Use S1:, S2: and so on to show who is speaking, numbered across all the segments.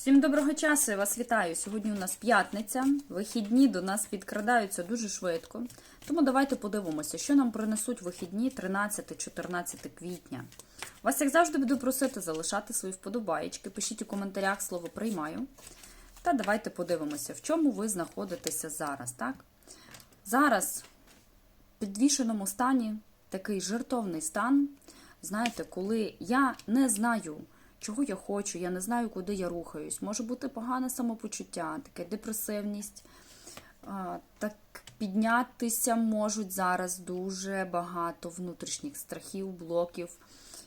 S1: Всім доброго часу, я вас вітаю. Сьогодні у нас п'ятниця. Вихідні до нас підкрадаються дуже швидко. Тому давайте подивимося, що нам принесуть вихідні 13-14 квітня. Вас, як завжди, буду просити залишати свої вподобаєчки. Пишіть у коментарях слово приймаю. Та давайте подивимося, в чому ви знаходитеся зараз. так? Зараз в підвішеному стані такий жертовний стан. Знаєте, коли я не знаю, чого я хочу, я не знаю, куди я рухаюсь. Може бути погане самопочуття, таке депресивність. Так піднятися можуть зараз дуже багато внутрішніх страхів, блоків,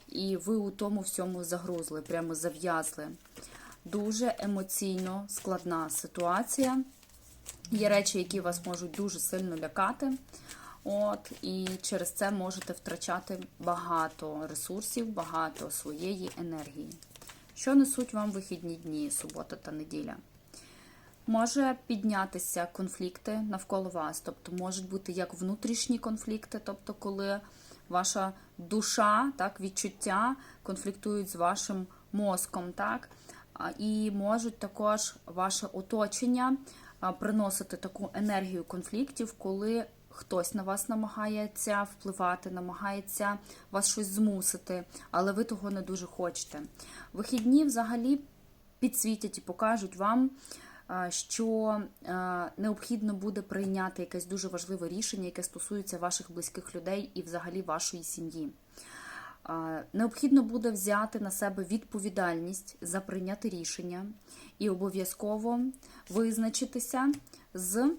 S1: і ви у тому всьому загрузли, прямо зав'язли. Дуже емоційно складна ситуація. Є речі, які вас можуть дуже сильно лякати. От, і через це можете втрачати багато ресурсів, багато своєї енергії. Що несуть вам вихідні дні, субота та неділя? Може піднятися конфлікти навколо вас, тобто можуть бути як внутрішні конфлікти, тобто коли ваша душа, так, відчуття конфліктують з вашим мозком, так, і можуть також ваше оточення приносити таку енергію конфліктів, коли хтось на вас намагається впливати, намагається вас щось змусити, але ви того не дуже хочете. Вихідні взагалі підсвітять і покажуть вам, що необхідно буде прийняти якесь дуже важливе рішення, яке стосується ваших близьких людей і взагалі вашої сім'ї. Необхідно буде взяти на себе відповідальність за прийняти рішення і обов'язково визначитися з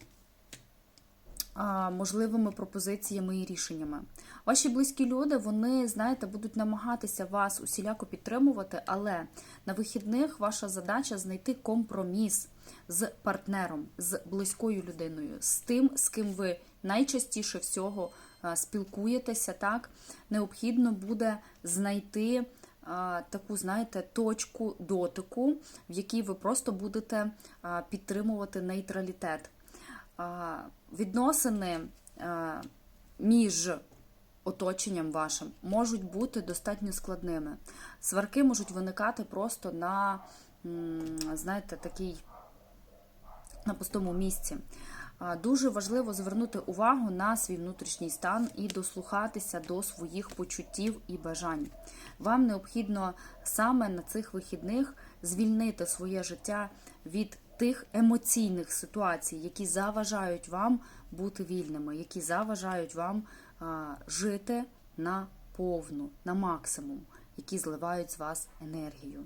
S1: можливими пропозиціями і рішеннями. Ваші близькі люди, вони, знаєте, будуть намагатися вас усіляко підтримувати, але на вихідних ваша задача знайти компроміс з партнером, з близькою людиною, з тим, з ким ви найчастіше всього спілкуєтеся. Так необхідно буде знайти таку, знаєте, точку дотику, в якій ви просто будете підтримувати нейтралітет. Відносини між оточенням вашим можуть бути достатньо складними. Сварки можуть виникати просто на, знаєте, такий на пустому місці. Дуже важливо звернути увагу на свій внутрішній стан і дослухатися до своїх почуттів і бажань. Вам необхідно саме на цих вихідних звільнити своє життя від тих емоційних ситуацій, які заважають вам бути вільними, які заважають вам жити на повну, на максимум, які зливають з вас енергію.